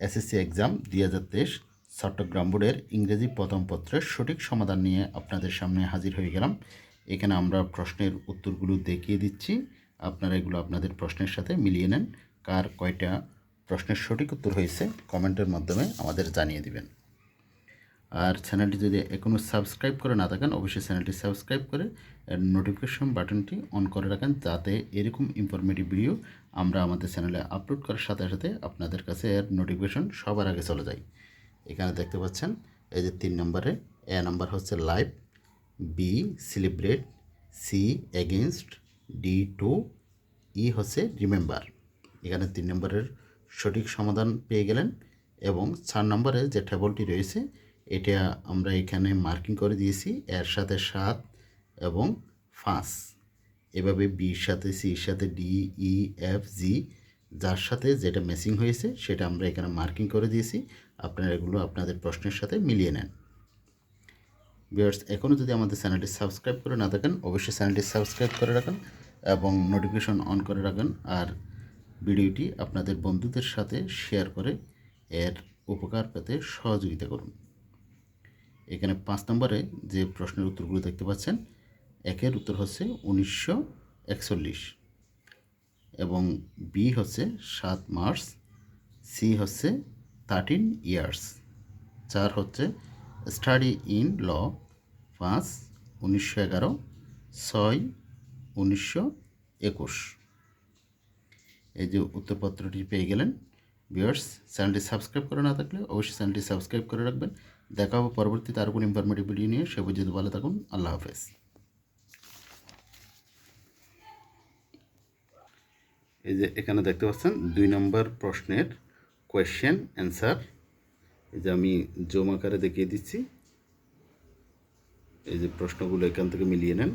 SSC exam দুই হাজার তেইশ, চট্টগ্রাম বোর্ডের ইংরেজি প্রথম পত্রের সঠিক সমাধান নিয়ে আপনাদের সামনে হাজির হয়ে গেলাম। এখানে আমরা প্রশ্নের উত্তরগুলো দেখিয়ে দিচ্ছি। আপনারা এগুলো আপনাদের প্রশ্নের সাথে মিলিয়ে নেন। কার কয়টা প্রশ্নের সঠিক উত্তর হয়েছে, কমেন্টের মাধ্যমে আমাদের জানিয়ে দিবেন। আর চ্যানেলটি যদি এখনও সাবস্ক্রাইব করে না থাকেন, অবশ্যই চ্যানেলটি সাবস্ক্রাইব করে নোটিফিকেশন বাটনটি অন করে রাখেন যাতে এরকম ইনফরমেটিভ ভিডিও আমরা আমাদের চ্যানেলে আপলোড করার সাথে সাথে আপনাদের কাছে এর নোটিফিকেশন সবার আগে চলে যায়। এখানে দেখতে পাচ্ছেন, এই যে তিন নম্বরে, এ নাম্বার হচ্ছে live B celebrate C against D to E হচ্ছে রিমেম্বার এখানে তিন নম্বরের সঠিক সমাধান পেয়ে গেলেন এবং চার নম্বরে যে টেবলটি রয়েছে এটা আমরা এখানে মার্কিং করে দিয়েছি, এর সাথে সাত এবং পাঁচ। এভাবে বির সাথে সির সাথে ডি ই এফ জি যার সাথে যেটা ম্যাচিং হয়েছে, সেটা আমরা এখানে মার্কিং করে দিয়েছি। আপনারা এগুলো আপনাদের প্রশ্নের সাথে মিলিয়ে নেন। ভিউয়ার্স, এখনও যদি আমাদের চ্যানেলটি সাবস্ক্রাইব করে না থাকেন, অবশ্যই চ্যানেলটি সাবস্ক্রাইব করে রাখেন এবং নোটিফিকেশন অন করে রাখেন। আর ভিডিওটি আপনাদের বন্ধুদের সাথে শেয়ার করে এর উপকার পেতে সহযোগিতা করুন। এখানে পাঁচ নম্বরে যে প্রশ্নের উত্তরগুলো দেখতে পাচ্ছেন, একের উত্তর হচ্ছে উনিশশো একচল্লিশ এবং বি হচ্ছে সাত মার্চ, সি হচ্ছে থার্টিন ইয়ার্স, চার হচ্ছে স্টাডি ইন ল, পাঁচ উনিশশো এগারো, ছয় উনিশশো একুশ। এই যে উত্তরপত্রটি পেয়ে গেলেন, ভিউয়ার্স, চ্যানেলটি সাবস্ক্রাইব করে না থাকলে অবশ্যই চ্যানেলটি সাবস্ক্রাইব করে রাখবেন। দেখা হবে পরবর্তীতে আর কোনো ইনফরমেটিভ ভিডিও নিয়ে। সে পর্যন্ত ভালো থাকুন। আল্লাহ হাফেজ। এই যে এখানে দেখতে পাচ্ছেন দুই নম্বর প্রশ্নের কোয়েশ্চেন অ্যান্সার এই যে আমি জমাকারে আকারে দেখিয়ে দিচ্ছি। এই যে প্রশ্নগুলো এখান থেকে মিলিয়ে নেন।